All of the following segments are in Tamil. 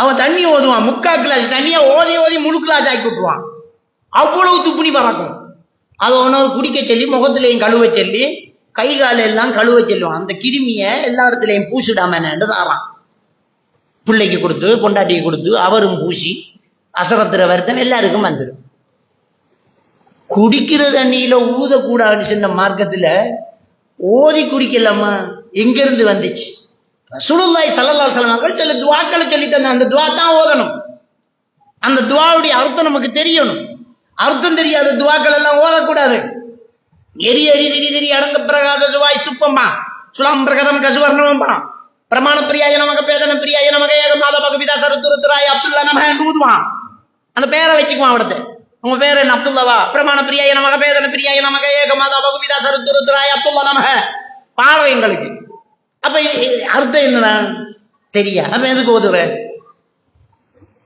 அவன் தண்ணி ஓதுவான் முக்கா கிளாஸ் தண்ணியா ஓதி ஓதி முழு கிளாஸ் ஆக்கி விட்டுருவான். அவ்வளவு துப்புணி பறக்கும். அதை உணவு குடிக்க சொல்லி முகத்திலையும் கழுவ சொல்லி கை கால எல்லாம் கழுவ சொல்லுவான். அந்த கிருமிய எல்லா இடத்துலையும் பூசிடாம என்னன்னு தாரான் பிள்ளைக்கு கொடுத்து பொண்டாட்டிக்கு கொடுத்து அவரும் பூசி அசரத்துற வருத்தம் எல்லாருக்கும் வந்துடும். குடிக்கிற தண்ணியில ஊதக்கூடாதுன்னு சொன்ன மார்க்கத்துல ஓதி குடிக்கலாமா எங்கேருந்து வந்துச்சு? சுழுல்லாய் சல்லல்லா சலமாக்கள் சில துவாக்களை சொல்லி தந்த அந்த துவா தான் ஓதணும். அந்த துவாவுடைய அர்த்தம் நமக்கு தெரியணும். அர்த்தம் தெரியாத துவாக்கள் எல்லாம் ஓதக்கூடாது. எரி எரி திரி திரி அடங்க பிரகாச சுவாய் சுப்பம்மா. சுலாம் பிரகதம் கசுவர்ணம்பா பிரமாண பிரியாய நமக பேதன பிரியாய நமக ஏக மாத பகவிதா சருத்துருத்துராய் அப்துல்லா நமக ஊதுவான். அந்த பேரை வச்சுக்குவான் அவடத்து. உங்க பேர் என்ன? அப்துல்லாவா? பிரமாண பிரியாய நமக பேதன பிரியாய நமக ஏக மாதா பகவிதா சருத்துருத்துராய் அப்துல்லா நமக. பாடம் எங்களுக்கு. அப்ப அர்த்தம் என்னன்னா தெரியா அப்ப எதுக்கு ஓதுவேன்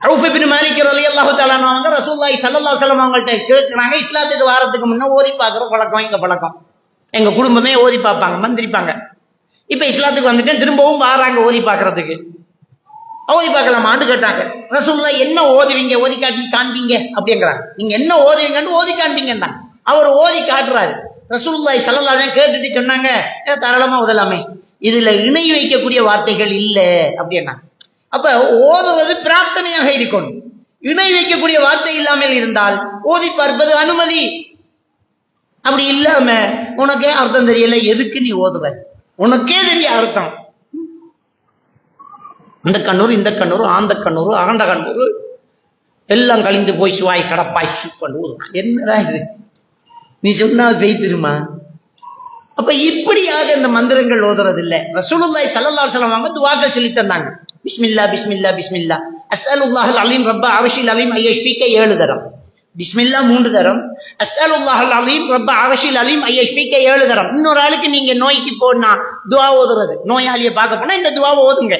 ரவுஃப் இப்னு மாலிக் ரலியல்லாஹு தஆலா அவங்க அவங்கள்ட்ட கேட்கிறாங்க. இஸ்லாத்துக்கு வாரத்துக்கு முன்னே ஓதி பார்க்குற பழக்கம் எங்கள் பழக்கம். எங்கள் குடும்பமே ஓதி பார்ப்பாங்க மந்திரிப்பாங்க. இப்போ இஸ்லாத்துக்கு வந்துட்டேன் திரும்பவும் வாராங்க ஓதி பார்க்கறதுக்கு. ஓதி பார்க்கலாமான்னு கேட்டாங்க. ரசூல்லா என்ன ஓதுவீங்க? ஓதி காட்டி காண்பீங்க? அப்படிங்கிறாங்க. நீங்க என்ன ஓதுவீங்கன்னு ஓதி காண்பீங்கன்னா அவர் ஓதி காட்டுறாரு. ரசூல்லாய் ஸல்லல்லாஹு கேட்டுட்டு சொன்னாங்க "ஏ, தாராளமாக ஓதலாமே. இதுல இணை வைக்கக்கூடிய வார்த்தைகள் இல்லை அப்படின்னா. அப்ப ஓதுவது பிரார்த்தனையாக இருக்கணும். இணை வைக்கக்கூடிய வார்த்தை இல்லாமல் இருந்தால் ஓதி பார்ப்பது அனுமதி. அப்படி இல்லாம உனக்கே அர்த்தம் தெரியல எதுக்கு நீ ஓதுவ? உனக்கே தெரிய அர்த்தம். இந்த கண்ணூர் இந்த கண்ணூர் ஆந்த கண்ணூர் ஆண்ட கண்ணூர். எல்லாம் கழிந்து போய் சிவாய் கடப்பாய் பண்ணு ஊதுறான். இது? நீ சொன்னா பெய்திருமா அப்ப இப்படியாக இந்த மந்திரங்கள் ஓதுறது இல்லை ரசூலுல்லாய் ஸல்லல்லாஹு அலைஹி வஸல்லம் அவங்க துஆக்கள் சொல்லி தந்தாங்க. பிஸ்மில்லா பிஸ்மில்லா பிஸ்மில்லா. அஸ்அலுல்லாஹல் அலீம் ரப்பா அரஷில் அலீம் ஐயஷ்பிக்க ஏழு தரம். பிஸ்மில்லா மூன்று தரம். அஸ்அலுல்லாஹல் அலீம் ரப்பா அரஷில் அலீம் ஐயஷ்பிக்க ஏழு தரம். இன்னொரு ஆளுக்கு நீங்க நோய்க்கு போனா துவா ஓதுறது. நோயாளியை பார்க்க போனா இந்த துவாவை ஓதுங்க.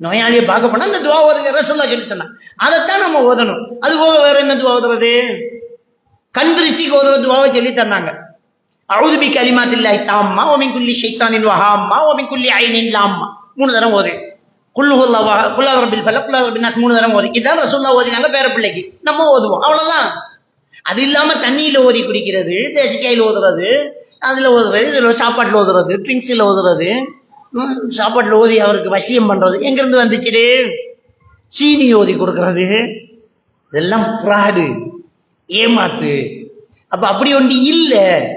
நோயாளியை பார்க்க போனா இந்த துவா ஓதுங்க. ரசூல்லா சொல்லி தந்தாங்க. அதைத்தான் நம்ம ஓதணும். அது போக வேற என்ன துவா ஓதுறது? கண் திருஷ்டிக்கு ஓதுற துவாவை சொல்லி தந்தாங்க. அவுது பி கலிமாத்தில்லாஹி தாம்மா ஓமின் குல்லி ஷைத்தானின் வஹாம்மா ஓமின் குல்லி ஐனின் லாம்மா. மூணு தரம் ஓது. குல்லுஹுல்லா குல்லாத ரபில் ஃபல குல்லாத ரபில் நாஸ் மூணு தரம் ஓது. இதான் ரசூல்லா ஓதினாங்க பேர பிள்ளைக்கு. நம்ம ஓதுவோம். அவ்வளோதான் அது இல்லாமல் தண்ணியில் ஓதி குடிக்கிறது தேசிக்காயில் ஓதுறது அதில் ஓதுறது இதில் சாப்பாட்டில் ஓதுறது ட்ரிங்க்ஸில் ஓதுறது. ம், ஓதி அவருக்கு வசியம் பண்ணுறது எங்கேருந்து வந்துச்சு சீனி ஓதி கொடுக்கறது. இதெல்லாம் ஃப்ராடு ஏமாத்து. அப்போ அப்படி ஒன்று இல்லை.